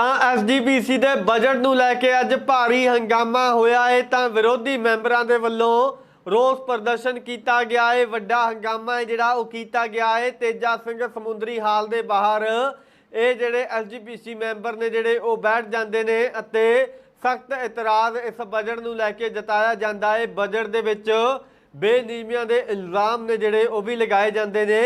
ਤਾਂ ਐਸਜੀਪੀਸੀ ਦੇ ਬਜਟ ਨੂੰ ਲੈ ਕੇ ਅੱਜ ਭਾਰੀ ਹੰਗਾਮਾ ਹੋਇਆ ਹੈ ਤਾਂ ਵਿਰੋਧੀ ਮੈਂਬਰਾਂ ਦੇ ਵੱਲੋਂ ਰੋਸ ਪ੍ਰਦਰਸ਼ਨ ਕੀਤਾ ਗਿਆ ਹੈ ਵੱਡਾ ਹੰਗਾਮਾ ਹੈ ਜਿਹੜਾ ਉਹ ਕੀਤਾ ਗਿਆ ਹੈ ਤੇਜਾ ਸਿੰਘ ਸਮੁੰਦਰੀ ਹਾਲ ਦੇ ਬਾਹਰ, ਇਹ ਜਿਹੜੇ ਐਸਜੀਪੀਸੀ ਮੈਂਬਰ ਨੇ ਜਿਹੜੇ ਉਹ ਬੈਠ ਜਾਂਦੇ ਨੇ ਅਤੇ ਸਖਤ ਇਤਰਾਜ਼ ਇਸ ਬਜਟ ਨੂੰ ਲੈ ਕੇ ਜਤਾਇਆ ਜਾਂਦਾ ਹੈ ਬਜਟ ਦੇ ਵਿੱਚ ਬੇਨੀਮੀਆਂ ਦੇ ਇਲਜ਼ਾਮ ਨੇ ਜਿਹੜੇ ਉਹ ਵੀ ਲਗਾਏ ਜਾਂਦੇ ਨੇ।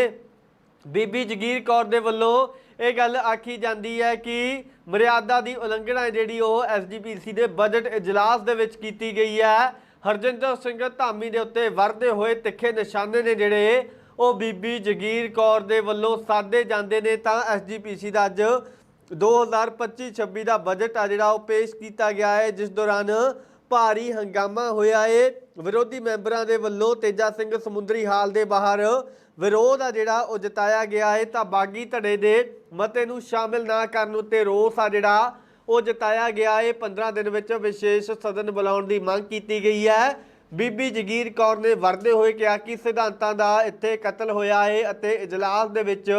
ਬੀਬੀ ਜਗੀਰ ਕੌਰ ਦੇ ਵੱਲੋਂ ਇਹ ਗੱਲ ਆਖੀ ਜਾਂਦੀ ਹੈ ਕਿ ਮਰਿਆਦਾ ਦੀ ਉਲੰਘਣਾ ਹੈ ਜਿਹੜੀ ਉਹ ਐਸਜੀਪੀਸੀ ਦੇ ਬਜਟ ਇਜਲਾਸ ਦੇ ਵਿੱਚ ਕੀਤੀ ਗਈ ਹੈ। ਹਰਜਿੰਦਰ ਸਿੰਘ ਧਾਮੀ ਦੇ ਉੱਤੇ ਵਰਦੇ ਹੋਏ ਤਿੱਖੇ ਨਿਸ਼ਾਨੇ ਨੇ ਜਿਹੜੇ ਉਹ ਬੀਬੀ ਜਗੀਰ ਕੌਰ ਦੇ ਵੱਲੋਂ ਸਾਧੇ ਜਾਂਦੇ ਨੇ ਤਾਂ ਐਸਜੀਪੀਸੀ ਦਾ ਅੱਜ 2025-26 ਦਾ ਬਜਟ ਆ ਜਿਹੜਾ ਉਹ ਪੇਸ਼ ਕੀਤਾ ਗਿਆ ਹੈ, ਜਿਸ ਦੌਰਾਨ ਭਾਰੀ ਹੰਗਾਮਾ ਹੋਇਆ ਹੈ ਵਿਰੋਧੀ ਮੈਂਬਰਾਂ ਦੇ ਵੱਲੋਂ ਤੇਜਾ ਸਿੰਘ ਸਮੁੰਦਰੀ ਹਾਲ ਦੇ ਬਾਹਰ ਵਿਰੋਧ ਆ ਜਿਹੜਾ, ਉਹ ਜਤਾਇਆ ਗਿਆ ਹੈ ਤਾਂ ਬਾਗੀ ਧੜੇ ਦੇ ਮਤੇ ਨੂੰ ਸ਼ਾਮਿਲ ਨਾ ਕਰਨ ਉੱਤੇ ਰੋਸ ਆ ਜਿਹੜਾ, ਉਹ ਜਤਾਇਆ ਗਿਆ ਏ। 15 ਦਿਨ ਵਿੱਚ ਵਿਸ਼ੇਸ਼ ਸਦਨ ਬੁਲਾਉਣ ਦੀ ਮੰਗ ਕੀਤੀ ਗਈ ਹੈ। ਬੀਬੀ ਜਗੀਰ ਕੌਰ ਨੇ ਵਰਦੇ ਹੋਏ ਕਿਹਾ ਕਿ ਸਿਧਾਂਤਾਂ ਦਾ ਇੱਥੇ ਕਤਲ ਹੋਇਆ ਹੈ ਅਤੇ ਇਜਲਾਸ ਦੇ ਵਿੱਚ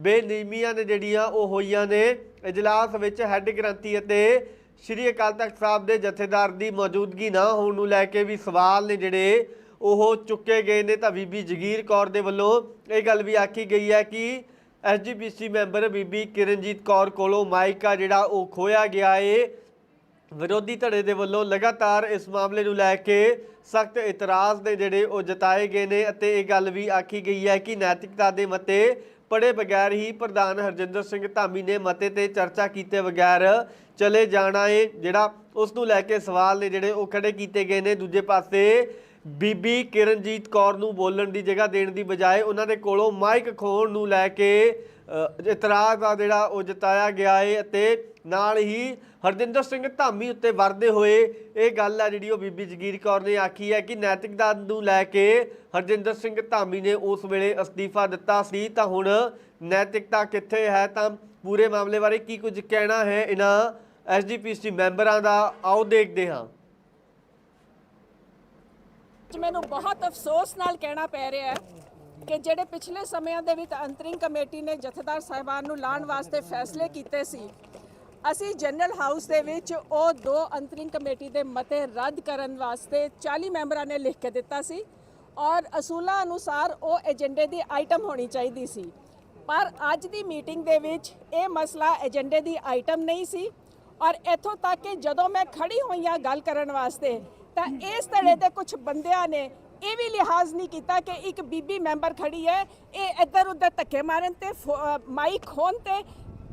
ਬੇਨੀਮੀਆਂ ਨੇ ਜਿਹੜੀਆਂ, ਉਹ ਹੋਈਆਂ ਨੇ। ਇਜਲਾਸ ਵਿੱਚ ਹੈੱਡ ਗ੍ਰੰਥੀ ਅਤੇ ਸ਼੍ਰੀ ਅਕਾਲ ਤਖਤ ਸਾਹਿਬ ਦੇ ਜਥੇਦਾਰ ਦੀ ਮੌਜੂਦਗੀ ਨਾ ਹੋਣ ਨੂੰ ਲੈ ਕੇ ਵੀ ਸਵਾਲ ਨੇ ਜਿਹੜੇ, ਉਹ ਚੁੱਕੇ ਗਏ ਨੇ ਤਾਂ ਬੀਬੀ ਜਗੀਰ ਕੌਰ ਦੇ ਵੱਲੋਂ। ਇਹ ਗੱਲ ਵੀ ਆਖੀ ਗਈ ਹੈ ਕਿ ਐਸਜੀਪੀਸੀ ਮੈਂਬਰ ਬੀਬੀ ਕਿਰਨਜੀਤ ਕੌਰ ਕੋਲੋਂ ਮਾਈਕਾ ਜਿਹੜਾ ਉਹ ਖੋਇਆ ਗਿਆ ਏ। ਵਿਰੋਧੀ ਧੜੇ ਦੇ ਵੱਲੋਂ ਲਗਾਤਾਰ ਇਸ ਮਾਮਲੇ ਨੂੰ ਲੈ ਕੇ ਸਖਤ ਇਤਰਾਜ਼ ਦੇ ਜਿਹੜੇ ਉਹ ਜਤਾਏ ਗਏ ਨੇ ਅਤੇ ਇਹ ਗੱਲ ਵੀ ਆਖੀ ਗਈ ਹੈ ਕਿ ਨੈਤਿਕਤਾ ਦੇ ਮਤੇ ਪੜੇ ਬਗੈਰ ਹੀ ਪ੍ਰਧਾਨ ਹਰਜਿੰਦਰ ਸਿੰਘ ਧਾਮੀ ਨੇ ਮਤੇ ਤੇ ਚਰਚਾ ਕੀਤੇ ਬਗੈਰ ਚਲੇ ਜਾਣਾ ਏ, ਜਿਹੜਾ ਉਸ ਨੂੰ ਲੈ ਕੇ ਸਵਾਲ ਨੇ ਜਿਹੜੇ ਉਹ ਖੜੇ ਕੀਤੇ ਗਏ ਨੇ। ਦੂਜੇ ਪਾਸੇ ਬੀਬੀ ਕਿਰਨਜੀਤ ਕੌਰ ਨੂੰ ਬੋਲਣ ਦੀ ਜਗ੍ਹਾ ਦੇਣ ਦੀ ਬਜਾਏ ਉਹਨਾਂ ਦੇ ਕੋਲੋਂ ਮਾਈਕ ਖੋਣ ਨੂੰ ਲੈ ਕੇ ਇਤਰਾਜ਼ ਆ ਜਿਹੜਾ ਉਹ ਜਤਾਇਆ ਗਿਆ ਏ ਅਤੇ ਨਾਲ ਹੀ ਹਰਜਿੰਦਰ ਸਿੰਘ ਧਾਮੀ ਉੱਤੇ ਵਰਦੇ ਹੋਏ। ਇਹ ਗੱਲ ਆ ਜਿਹੜੀ ਉਹ ਬੀਬੀ ਜਗੀਰ ਕੌਰ ਨੇ ਆਖੀ ਹੈ ਕਿ ਨੈਤਿਕਤਾ ਨੂੰ ਲੈ ਕੇ ਹਰਜਿੰਦਰ ਸਿੰਘ ਧਾਮੀ ਨੇ ਉਸ ਵੇਲੇ ਅਸਤੀਫਾ ਦਿੱਤਾ ਸੀ। ਤਾਂ ਹੁਣ ਨੈਤਿਕਤਾ ਕਿੱਥੇ ਹੈ? ਤਾਂ ਪੂਰੇ ਮਾਮਲੇ ਬਾਰੇ ਕੀ ਕੁਝ ਕਹਿਣਾ ਹੈ? ਇਹਨਾਂ ਐਸਜੀਪੀਸੀ ਮੈਂਬਰਾਂ ਦਾ ਆਓ ਦੇਖਦੇ ਹਾਂ। ਮੈਨੂੰ ਬਹੁਤ ਅਫਸੋਸ ਨਾਲ ਕਹਿਣਾ ਪੈ ਰਿਹਾ ਹੈ ਕਿ ਜਿਹੜੇ ਪਿਛਲੇ ਸਮਿਆਂ ਦੇ ਵਿੱਚ ਅੰਤਰਿੰਗ ਕਮੇਟੀ ਨੇ ਜਥੇਦਾਰ ਸਾਹਿਬਾਨ ਨੂੰ ਲਾਣ ਵਾਸਤੇ ਫੈਸਲੇ ਕੀਤੇ ਸੀ ਅਸੀਂ ਜਨਰਲ ਹਾਊਸ ਦੇ ਵਿੱਚ ਉਹ ਦੋ ਅੰਤਰਿੰਗ ਕਮੇਟੀ ਦੇ ਮਤੇ ਰੱਦ ਕਰਨ ਵਾਸਤੇ 40 ਮੈਂਬਰਾਂ ਨੇ ਲਿਖ ਕੇ ਦਿੱਤਾ ਸੀ ਔਰ ਅਸੂਲਾਂ ਅਨੁਸਾਰ ਉਹ ਏਜੰਡੇ ਦੀ ਆਈਟਮ ਹੋਣੀ ਚਾਹੀਦੀ ਸੀ। ਪਰ ਅੱਜ ਦੀ ਮੀਟਿੰਗ ਦੇ ਵਿੱਚ ਇਹ ਮਸਲਾ ਏਜੰਡੇ ਦੀ ਆਈਟਮ ਨਹੀਂ ਸੀ ਔਰ ਇੱਥੋਂ ਤੱਕ ਕਿ ਜਦੋਂ ਮੈਂ ਖੜੀ ਹੋਈ ਹਾਂ ਗੱਲ ਕਰਨ ਵਾਸਤੇ ਤਾਂ ਇਸ ਧੜੇ ਦੇ ਕੁਝ ਬੰਦਿਆਂ ਨੇ ਇਹ ਵੀ ਲਿਹਾਜ਼ ਨਹੀਂ ਕੀਤਾ ਕਿ ਇੱਕ ਬੀਬੀ ਮੈਂਬਰ ਖੜੀ ਹੈ, ਇਹ ਇੱਧਰ ਉੱਧਰ ਧੱਕੇ ਮਾਰਨ ਤੇ ਫੋ- ਅਹ ਮਾਈਕ ਖੋਣ ਤੇ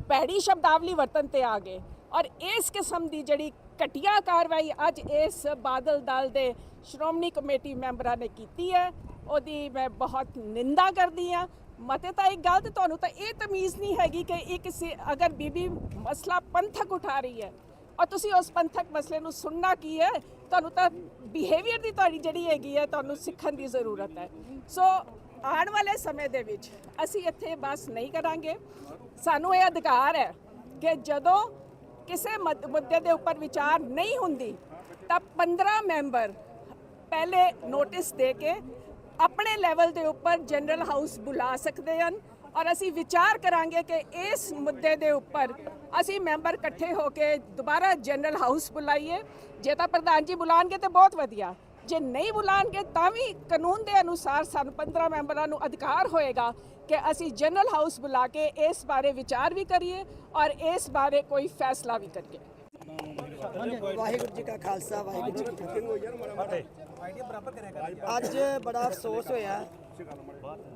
ਭੈੜੀ ਸ਼ਬਦਾਵਲੀ ਵਰਤਨ ਤੇ ਆ ਗਏ। ਔਰ ਇਸ ਕਿਸਮ ਦੀ ਜਿਹੜੀ ਘਟੀਆ ਕਾਰਵਾਈ ਅੱਜ ਇਸ ਬਾਦਲ ਦਲ ਦੇ ਸ਼੍ਰੋਮਣੀ ਕਮੇਟੀ ਮੈਂਬਰਾਂ ਨੇ ਕੀਤੀ ਹੈ, ਉਹਦੀ ਮੈਂ ਬਹੁਤ ਨਿੰਦਾ ਕਰਦੀ ਹਾਂ। ਮਤੇ ਤਾਂ ਇੱਕ ਗੱਲ ਤੇ ਤੁਹਾਨੂੰ ਤਾਂ ਇਹ ਤਮੀਜ਼ ਨਹੀਂ ਹੈਗੀ ਕਿ ਇਹ ਕਿਸੇ ਅਗਰ ਬੀਬੀ ਮਸਲਾ ਪੰਥਕ ਉਠਾ ਰਹੀ ਹੈ ਔਰ ਤੁਸੀਂ ਉਸ ਪੰਥਕ ਮਸਲੇ ਨੂੰ ਸੁਣਨਾ ਕੀ ਹੈ? ਤੁਹਾਨੂੰ ਤਾਂ ਬਿਹੇਵੀਅਰ ਦੀ ਤੁਹਾਡੀ ਜਿਹੜੀ ਹੈਗੀ ਹੈ, ਤੁਹਾਨੂੰ ਸਿੱਖਣ ਦੀ ਜ਼ਰੂਰਤ ਹੈ। ਸੋ ਆਉਣ ਵਾਲੇ ਸਮੇਂ ਦੇ ਵਿੱਚ ਅਸੀਂ ਇੱਥੇ ਬਸ ਨਹੀਂ ਕਰਾਂਗੇ। ਸਾਨੂੰ ਇਹ ਅਧਿਕਾਰ ਹੈ ਕਿ ਜਦੋਂ ਕਿਸੇ ਮਦ- ਮੁੱਦੇ ਦੇ ਉੱਪਰ ਵਿਚਾਰ ਨਹੀਂ ਹੁੰਦੀ, ਤਾਂ 15 ਮੈਂਬਰ ਪਹਿਲੇ ਨੋਟਿਸ ਦੇ ਕੇ ਆਪਣੇ ਲੈਵਲ ਦੇ ਉੱਪਰ ਜਨਰਲ ਹਾਊਸ ਬੁਲਾ ਸਕਦੇ ਹਨ। ਔਰ ਅਸੀਂ ਵਿਚਾਰ ਕਰਾਂਗੇ ਕਿ ਇਸ ਮੁੱਦੇ ਦੇ ਉੱਪਰ ਅਸੀਂ ਮੈਂਬਰ ਇਕੱਠੇ ਹੋ ਕੇ ਦੁਬਾਰਾ ਜਨਰਲ ਹਾਊਸ ਬੁਲਾਈਏ। ਜੇ ਤਾਂ ਪ੍ਰਧਾਨ ਜੀ ਬੁਲਾਣਗੇ ਤੇ ਬਹੁਤ ਵਧੀਆ। ਜੇ ਨਹੀਂ ਬੁਲਾਣਗੇ ਤਾਂ ਵੀ ਕਾਨੂੰਨ ਦੇ ਅਨੁਸਾਰ ਸਾਨੂੰ 15 ਮੈਂਬਰਾਂ ਨੂੰ ਅਧਿਕਾਰ ਹੋਏਗਾ ਕਿ ਅਸੀਂ ਜਨਰਲ ਹਾਊਸ ਬੁਲਾ ਕੇ ਇਸ ਬਾਰੇ ਵਿਚਾਰ ਵੀ ਕਰੀਏ ਔਰ ਇਸ ਬਾਰੇ ਕੋਈ ਫੈਸਲਾ ਵੀ ਕਰੀਏ। ਵਾਹਿਗੁਰੂ ਜੀ ਕਾ ਖਾਲਸਾ, ਵਾਹਿਗੁਰੂ ਜੀ ਕੀ ਫਤਿਹ। ਅੱਜ ਬੜਾ ਅਫਸੋਸ ਹੋਇਆ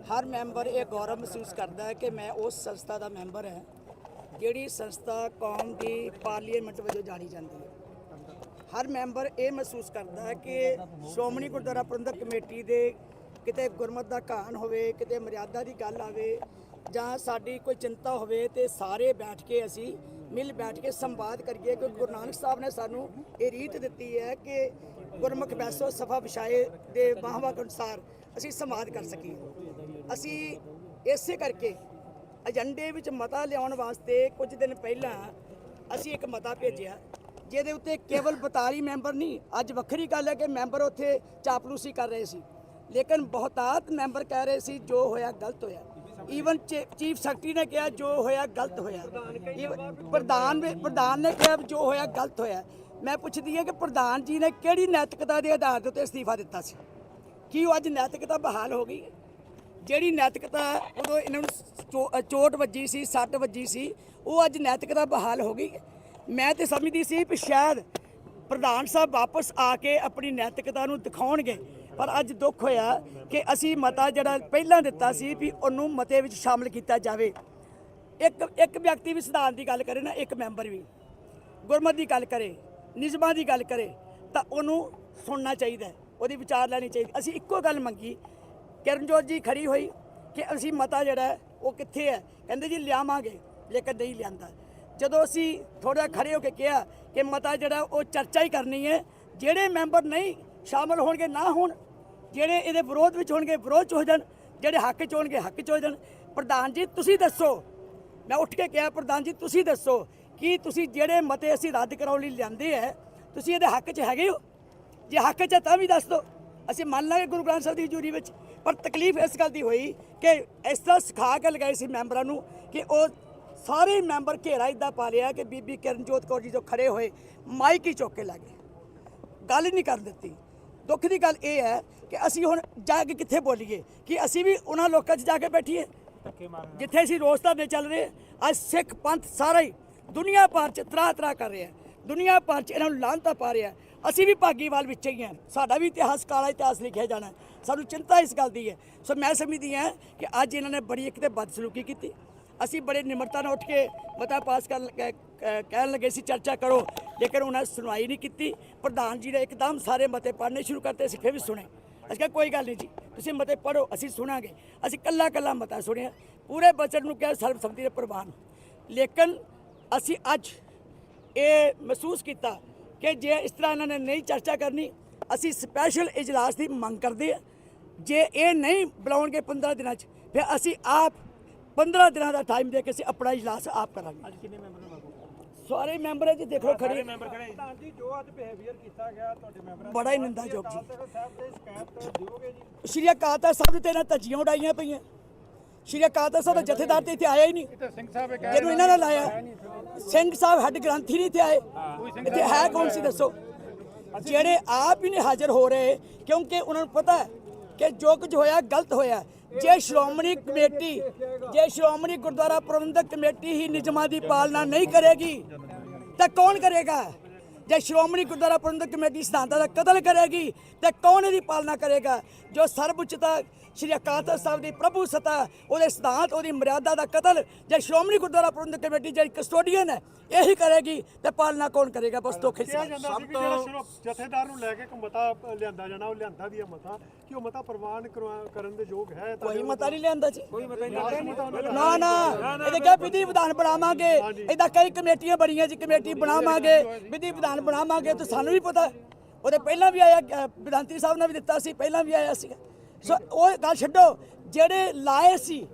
ਹਰ ਮੈਂਬਰ ਇਹ ਗੌਰਵ ਮਹਿਸੂਸ ਕਰਦਾ ਹੈ ਕਿ ਮੈਂ ਉਸ ਸੰਸਥਾ ਦਾ ਮੈਂਬਰ ਹਾਂ, ਜਿਹੜੀ ਸੰਸਥਾ ਕੌਮ ਦੀ ਪਾਰਲੀਮੈਂਟ ਵਜੋਂ ਜਾਣੀ ਜਾਂਦੀ ਹੈ। ਹਰ ਮੈਂਬਰ ਇਹ ਮਹਿਸੂਸ ਕਰਦਾ ਹੈ ਕਿ ਸ਼੍ਰੋਮਣੀ ਗੁਰਦੁਆਰਾ ਪ੍ਰਬੰਧਕ ਕਮੇਟੀ ਦੇ ਕਿਤੇ ਗੁਰਮਤ ਦਾ ਘਾਣ ਹੋਵੇ, ਕਿਤੇ ਮਰਿਆਦਾ ਦੀ ਗੱਲ ਆਵੇ ਜਾਂ ਸਾਡੀ ਕੋਈ ਚਿੰਤਾ ਹੋਵੇ ਤੇ ਸਾਰੇ ਬੈਠ ਕੇ ਅਸੀਂ ਮਿਲ ਬੈਠ ਕੇ ਸੰਵਾਦ ਕਰੀਏ, ਕਿਉਂਕਿ ਗੁਰੂ ਨਾਨਕ ਸਾਹਿਬ ਨੇ ਸਾਨੂੰ ਇਹ ਰੀਤ ਦਿੱਤੀ ਹੈ ਕਿ ਗੁਰਮੁਖ ਬੈਸੋ ਸਫਾ ਵਿਛਾਏ ਦੇ ਬਾਹਵਾ ਅਨੁਸਾਰ ਅਸੀਂ ਸੰਵਾਦ ਕਰ ਸਕੀਏ। ਅਸੀਂ ਇਸੇ ਕਰਕੇ ਏਜੰਡੇ ਵਿੱਚ ਮਤਾ ਲਿਆਉਣ ਵਾਸਤੇ ਕੁਝ ਦਿਨ ਪਹਿਲਾਂ ਅਸੀਂ ਇੱਕ ਮਤਾ ਭੇਜਿਆ, ਜਿਹਦੇ ਉੱਤੇ ਕੇਵਲ 42 ਮੈਂਬਰ ਨਹੀਂ, ਅੱਜ ਵੱਖਰੀ ਗੱਲ ਹੈ ਕਿ ਮੈਂਬਰ ਉੱਥੇ ਚਾਪਲੂਸੀ ਕਰ ਰਹੇ ਸੀ। ਲੇਕਿਨ ਬਹੁਤਾਤ ਮੈਂਬਰ ਕਹਿ ਰਹੇ ਸੀ ਜੋ ਹੋਇਆ, ਗਲਤ ਹੋਇਆ। ਈਵਨ ਚੀਫ ਸੈਕਟਰੀ ਨੇ ਕਿਹਾ ਜੋ ਹੋਇਆ ਗਲਤ ਹੋਇਆ। Even ਪ੍ਰਧਾਨ ਪ੍ਰਧਾਨ ਨੇ ਕਿਹਾ ਜੋ ਹੋਇਆ ਗਲਤ ਹੋਇਆ। ਮੈਂ ਪੁੱਛਦੀ ਹਾਂ ਕਿ ਪ੍ਰਧਾਨ ਜੀ ਨੇ ਕਿਹੜੀ ਨੈਤਿਕਤਾ ਦੇ ਆਧਾਰ ਦੇ ਉੱਤੇ ਅਸਤੀਫਾ ਦਿੱਤਾ ਸੀ? ਕੀ ਉਹ ਅੱਜ ਨੈਤਿਕਤਾ ਬਹਾਲ ਹੋ ਗਈ? ਜਿਹੜੀ ਨੈਤਿਕਤਾ ਉਦੋਂ ਇਹਨਾਂ ਨੂੰ ਚੋ- ਚੋਟ ਵੱਜੀ ਸੀ, ਸੱਟ ਵੱਜੀ ਸੀ, ਉਹ ਅੱਜ ਨੈਤਿਕਤਾ ਬਹਾਲ ਹੋ ਗਈ। ਮੈਂ ਤੇ ਸਮਝਦੀ ਸੀ ਕਿ ਸ਼ਾਇਦ ਪ੍ਰਧਾਨ ਸਾਹਿਬ ਵਾਪਸ ਆ ਕੇ ਆਪਣੀ ਨੈਤਿਕਤਾ ਨੂੰ ਦਿਖਾਉਣਗੇ। ਪਰ ਅੱਜ ਦੁੱਖ ਹੋਇਆ ਕਿ ਅਸੀਂ ਮਤਾ ਜਿਹੜਾ ਪਹਿਲਾਂ ਦਿੱਤਾ ਸੀ ਵੀ ਉਹਨੂੰ ਮਤੇ ਵਿੱਚ ਸ਼ਾਮਲ ਕੀਤਾ ਜਾਵੇ। ਇੱਕ ਇੱਕ ਵਿਅਕਤੀ ਵੀ ਸਿਧਾਂਤ ਦੀ ਗੱਲ ਕਰੇ ਨਾ, ਇੱਕ ਮੈਂਬਰ ਵੀ। ਗੁਰਮਤ ਦੀ ਗੱਲ ਕਰੇ, ਨਿਯਮਾਂ ਦੀ ਗੱਲ ਕਰੇ, ਤਾਂ ਉਹਨੂੰ ਸੁਣਨਾ ਚਾਹੀਦਾ ਉਹਦੀ ਵਿਚਾਰ ਲੈਣੀ ਚਾਹੀਦੀ। ਅਸੀਂ ਇੱਕੋ ਗੱਲ ਮੰਗੀ, ਕਿਰਨਜੋਤ ਜੀ ਖੜੀ ਹੋਈ ਕਿ ਅਸੀਂ ਮਤਾ ਜਿਹੜਾ ਉਹ ਕਿੱਥੇ ਹੈ? ਕਹਿੰਦੇ ਜੀ ਲਿਆਵਾਂਗੇ, ਲੇਕਿਨ ਨਹੀਂ ਲਿਆਂਦਾ। ਜਦੋਂ ਅਸੀਂ ਥੋੜਾ ਖੜੇ ਹੋ ਕੇ ਕਿਹਾ ਕਿ ਮਤਾ ਜਿਹੜਾ ਉਹ ਚਰਚਾ ਹੀ ਕਰਨੀ ਹੈ, ਜਿਹੜੇ ਮੈਂਬਰ ਨਹੀਂ ਸ਼ਾਮਲ ਹੋਣਗੇ, ਨਾ ਹੋਣ ਜਿਹੜੇ ਇਹਦੇ ਵਿਰੋਧ ਵਿੱਚ ਹੋਣਗੇ, ਵਿਰੋਧ ਚ ਹੋ ਜਾਣ, ਜਿਹੜੇ ਹੱਕ ਚ ਹੋਣਗੇ, ਹੱਕ ਚ ਹੋ ਜਾਣ। ਪ੍ਰਧਾਨ ਜੀ, ਤੁਸੀਂ ਦੱਸੋ। ਮੈਂ ਉੱਠ ਕੇ ਕਿਹਾ, ਪ੍ਰਧਾਨ ਜੀ, ਤੁਸੀਂ ਦੱਸੋ ਕਿ ਤੁਸੀਂ ਜਿਹੜੇ ਮਤੇ ਅਸੀਂ ਰੱਦ ਕਰਾਉਣ ਲਈ ਲਿਆਂਦੇ ਹੈ ਤੁਸੀਂ ਇਹਦੇ ਹੱਕ 'ਚ ਹੈਗੇ ਹੋ? ਜੇ ਹੱਕ 'ਚ ਹੈ ਤਾਂ ਵੀ ਦੱਸ ਦਿਓ। ਅਸੀਂ ਮੰਨ ਲਾਂਗੇ ਗੁਰੂ ਗ੍ਰੰਥ ਸਾਹਿਬ ਦੀ ਹਜ਼ੂਰੀ ਵਿੱਚ, ਪਰ ਤਕਲੀਫ ਇਸ ਗੱਲ ਦੀ ਹੋਈ ਕਿ ਇਸ ਤਰ੍ਹਾਂ ਸਿਖਾ ਕੇ ਲਗਾਏ ਸੀ ਮੈਂਬਰਾਂ ਨੂੰ ਕਿ ਉਹ ਸਾਰੇ ਮੈਂਬਰ ਘੇਰਾ ਇਦਾਂ ਪਾ ਲਿਆ ਕਿ ਬੀਬੀ ਕਿਰਨਜੋਤ ਕੌਰ ਜੀ ਜੋ ਖੜੇ ਹੋਏ, ਮਾਈਕ ਹੀ ਚੁੱਕ ਕੇ ਲੱਗੇ ਗੱਲ ਹੀ ਨਹੀਂ ਕਰ ਦਿੱਤੀ। ਦੁੱਖ ਦੀ ਗੱਲ ਇਹ ਹੈ ਕਿ ਅਸੀਂ ਹੁਣ ਜਾ ਕੇ ਕਿੱਥੇ ਬੋਲੀਏ? ਕਿ ਅਸੀਂ ਵੀ ਉਹਨਾਂ ਲੋਕਾਂ 'ਚ ਜਾ ਕੇ ਬੈਠੀਏ? ਜਿੱਥੇ ਅਸੀਂ ਰੋਸ ਧਰਨੇ ਚੱਲ ਰਹੇ, ਅੱਜ ਸਿੱਖ ਪੰਥ ਸਾਰਾ ਹੀ ਦੁਨੀਆ ਭਰ 'ਚ ਤਰਾ ਤਰਾ ਕਰ ਰਿਹਾ ਦੁਨੀਆ ਭਰ 'ਚ ਇਹਨਾਂ ਨੂੰ ਲਾਂਤਾ ਪਾ ਰਿਹਾ ਅਸੀਂ ਵੀ ਭਾਗੀਵਾਲ ਵਿੱਚ ਹੀ ਹਾਂ। ਸਾਡਾ ਵੀ ਇਤਿਹਾਸ ਕਾਲਾ ਇਤਿਹਾਸ ਲਿਖਿਆ ਜਾਣਾ ਸਾਨੂੰ ਚਿੰਤਾ ਇਸ ਗੱਲ ਦੀ ਹੈ। ਸੋ ਮੈਂ ਸਮਝਦੀ ਹਾਂ ਕਿ ਅੱਜ ਇਹਨਾਂ ਨੇ ਬੜੀ ਇੱਕ ਤੇ ਬਦਸਲੂਕੀ ਕੀਤੀ। ਅਸੀਂ ਬੜੇ ਨਿਮਰਤਾ ਨਾਲ ਉੱਠ ਕੇ ਮਤਾ ਪਾਸ ਕਰਨ ਕਹਿਣ ਲੱਗੇ ਸੀ, ਚਰਚਾ ਕਰੋ। ਲੇਕਿਨ ਉਹਨਾਂ ਸੁਣਵਾਈ ਨਹੀਂ ਕੀਤੀ, ਪ੍ਰਧਾਨ ਜੀ ਨੇ ਇੱਕਦਮ ਸਾਰੇ ਮਤੇ ਪੜ੍ਹਨੇ ਸ਼ੁਰੂ ਕਰਤੇ, ਅਸੀਂ ਫਿਰ ਵੀ ਸੁਣੇ। ਅਸੀਂ ਕਿਹਾ, ਕੋਈ ਗੱਲ ਨਹੀਂ ਜੀ, ਤੁਸੀਂ ਮਤੇ ਪੜੋ ਅਸੀਂ ਸੁਣਾਂਗੇ। ਅਸੀਂ ਕੱਲਾ ਕੱਲਾ ਮਤਾ ਸੁਣਿਆ। ਪੂਰੇ ਬਜਟ ਨੂੰ ਕਿਹਾ ਸਰਬਸੰਮਤੀ ਦੇ ਪ੍ਰਵਾਨ। ਲੇਕਿਨ ਅਸੀਂ ਅੱਜ ਇਹ ਮਹਿਸੂਸ ਕੀਤਾ ਕਿ ਜੇ ਇਸ ਤਰ੍ਹਾਂ ਇਹਨਾਂ ਨੇ ਨਹੀਂ ਚਰਚਾ ਕਰਨੀ, ਅਸੀਂ ਸਪੈਸ਼ਲ ਇਜਲਾਸ ਦੀ ਮੰਗ ਕਰਦੇ ਹਾਂ। ਜੇ ਇਹ ਨਹੀਂ ਬੁਲਾਉਣਗੇ 15 ਦਿਨਾਂ 'ਚ, ਫਿਰ ਅਸੀਂ ਆਪ 15 ਦਿਨਾਂ ਦਾ ਟਾਈਮ ਦੇ ਕੇ ਅਸੀਂ ਆਪਣਾ ਇਜਲਾਸ ਆਪ ਕਰਾਂਗੇ। ਅੱਜ ਕਿੰਨੇ ਮੈਂਬਰ ਸਾਰੇ ਮੈਂਬਰ ਹੈ ਜੀ ਦੇਖ ਲਓ ਖੜੇ। ਪ੍ਰਧਾਨ ਜੀ ਜੋ ਅੱਜ ਬਿਹੇਵੀਅਰ ਕੀਤਾ ਗਿਆ ਤੁਹਾਡੇ ਮੈਂਬਰਾਂ ਬੜਾ ਹੀ ਨਿੰਦਾਯੋਗ ਜੀ। ਸ਼੍ਰੀ ਅਕਾਲ ਤਖਤ ਸਾਹਿਬ ਦੇ ਨਾਲ ਧੱਜੀਆਂ ਉਡਾਈਆਂ ਪਈਆਂ। ਸ਼੍ਰੀ ਅਕਾਲ ਤਖਤ ਸਾਹਿਬ ਦਾ ਜਥੇਦਾਰ ਤੇ ਇੱਥੇ ਆਇਆ ਹੀ ਨਹੀਂ। ਤੇ ਸਿੰਘ ਸਾਹਿਬ ਇਹ ਜਿਹਨੂੰ ਇਹਨਾਂ ਨੇ ਲਾਇਆ। ਸਿੰਘ ਸਾਹਿਬ ਹੈੱਡ ਗ੍ਰੰਥੀ ਨਹੀਂ ਇੱਥੇ ਆਏ। ਇੱਥੇ ਹੈ ਕੌਣ ਸੀ ਦੱਸੋ? ਜਿਹੜੇ ਆਪ ਹੀ ਨਹੀਂ ਹਾਜ਼ਰ ਹੋ ਰਹੇ ਕਿਉਂਕਿ ਉਹਨਾਂ ਨੂੰ ਪਤਾ ਹੈ ਕਿ ਜੋ ਕੁਝ ਹੋਇਆ ਗਲਤ ਹੋਇਆ। ਜੇ ਸ਼੍ਰੋਮਣੀ ਕਮੇਟੀ ਜੇ ਸ਼੍ਰੋਮਣੀ ਗੁਰਦੁਆਰਾ ਪ੍ਰਬੰਧਕ ਕਮੇਟੀ ਹੀ ਨਿਯਮਾਂ ਦੀ ਪਾਲਣਾ ਨਹੀਂ ਕਰੇਗੀ, ਤਾਂ ਕੌਣ ਕਰੇਗਾ? ਜੇ ਸ਼੍ਰੋਮਣੀ ਗੁਰਦੁਆਰਾ ਪ੍ਰਬੰਧਕ ਕਮੇਟੀ ਸਿਧਾਂਤਾਂ ਦਾ ਕਤਲ ਕਰੇਗੀ, ਤੇ ਕੌਣ ਇਹਦੀ ਪਾਲਣਾ ਕਰੇਗਾ? ਜੋ ਸਰਵਉੱਚਤਾ ਸ਼੍ਰੀ ਅਕਾਲ ਤਖਤ ਸਾਹਿਬ ਦੀ ਪ੍ਰਭੂ ਸਤਾ ਉਹਦੇ ਸਿਧਾਂਤ ਉਹਦੀ ਮਰਿਆਦਾ ਦਾ ਕਤਲ ਜੇ ਸ਼੍ਰੋਮਣੀ ਗੁਰਦੁਆਰਾ ਪ੍ਰਬੰਧਕ ਕਮੇਟੀ ਜਿਹੜੀ ਕਸਟੋਡੀਅਨ ਹੈ ਇਹੀ ਕਰੇਗੀ ਤੇ ਪਾਲਣਾ ਕੌਣ ਕਰੇਗਾ? ਬਸ ਧੋਖੇ ਕਿਹਾ ਜਾਂਦਾ ਸੀ ਜਿਹੜਾ ਸਿਰਫ ਜਥੇਦਾਰ ਨੂੰ ਲੈ ਕੇ ਇੱਕ ਮਤਾ ਲਿਆਂਦਾ ਜਾਣਾ ਉਹ ਲਿਆਂਦਾ ਵੀ ਹੈ ਮਤਾ ਕਿ ਉਹ ਮਤਾ ਪ੍ਰਵਾਨ ਕਰਵਾ- ਕਰਨ ਦੇ ਯੋਗ ਹੈ ਤਾਂ ਕੋਈ ਮਤਾ ਨਹੀਂ ਲਿਆਂਦਾ ਜੀ। ਕੋਈ ਮਤਾ ਨਹੀਂ ਨਾ ਨਾ ਇਹਦੇ ਕਿਹਾ ਵਿਧੀ ਵਿਧਾਨ ਬਣਾਵਾਂਗੇ। ਇਹਦਾ ਕਈ ਕਮੇਟੀਆਂ ਬਣੀਆਂ ਜੀ ਕਮੇਟੀ ਬਣਾਵਾਂਗੇ ਵਿਧੀ ਵਿਧਾਨ ਬਣਾਵਾਂਗੇ ਤਾਂ ਸਾਨੂੰ ਵੀ ਪਤਾ। ਉਹਦੇ ਪਹਿਲਾਂ ਵੀ ਆਇਆ ਅ, ਸਾਹਿਬ ਨੇ ਵੀ ਦਿੱਤਾ ਸੀ ਪਹਿਲਾਂ ਵੀ ਆਇਆ ਸੀ ਸੋ ਉਹ ਗੱਲ ਛੱਡੋ ਜਿਹੜੇ ਲਾਏ ਸੀ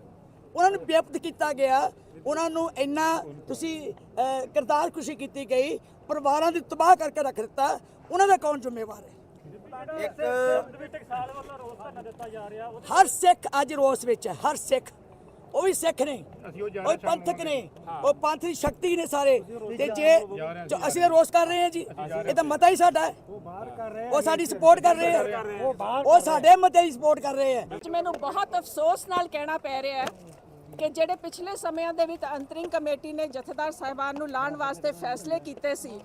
ਉਹਨਾਂ ਨੂੰ ਬੇਅਪਤ ਕੀਤਾ ਗਿਆ। ਉਹਨਾਂ ਨੂੰ ਇੰਨਾ ਤੁਸੀਂ ਅ, ਕਿਰਦਾਰ ਖੁਸ਼ੀ ਕੀਤੀ ਗਈ ਪਰਿਵਾਰਾਂ ਦੀ ਤਬਾਹ ਕਰਕੇ ਰੱਖ ਦਿੱਤਾ। ਉਹਨਾਂ ਦਾ ਕੌਣ ਜ਼ਿੰਮੇਵਾਰ ਹੈ? ਹਰ ਸਿੱਖ ਅੱਜ ਰੋਸ ਵਿੱਚ ਹੈ ਹਰ ਸਿੱਖ। ਉਹ ਵੀ ਸਿੱਖ ਨੇ। ਉਹ ਪੰਥਕ ਨੇ। ਉਹ ਪੰਥ ਦੀ ਸ਼ਕਤੀ ਨੇ ਸਾਰੇ। ਤੇ ਜੇ ਜੋ ਅਸੀਂ ਰੋਸ ਕਰ ਰਹੇ ਹਾਂ ਜੀ। ਇਹ ਤਾਂ ਮਤਾ ਹੀ ਸਾਡਾ ਹੈ। ਉਹ ਸਾਡੀ ਸਪੋਰਟ ਕਰ ਰਹੇ ਹੈ ਉਹ ਸਾਡੇ ਮਤੇ ਦੀ ਸਪੋਰਟ ਕਰ ਰਹੇ ਹੈ ਮੈਨੂੰ ਬਹੁਤ ਅਫਸੋਸ ਨਾਲ ਕਹਿਣਾ ਪੈ ਰਿਹਾ ਹੈ ਕਿ ਜਿਹੜੇ ਪਿਛਲੇ ਸਮਿਆਂ ਦੇ ਵਿੱਚ ਅੰਤਰਿੰਗ ਕਮੇਟੀ ਨੇ ਜਥੇਦਾਰ ਸਾਹਿਬਾਨ ਨੂੰ ਲਾਣ ਵਾਸਤੇ ਫੈਸਲੇ ਕੀਤੇ ਸੀ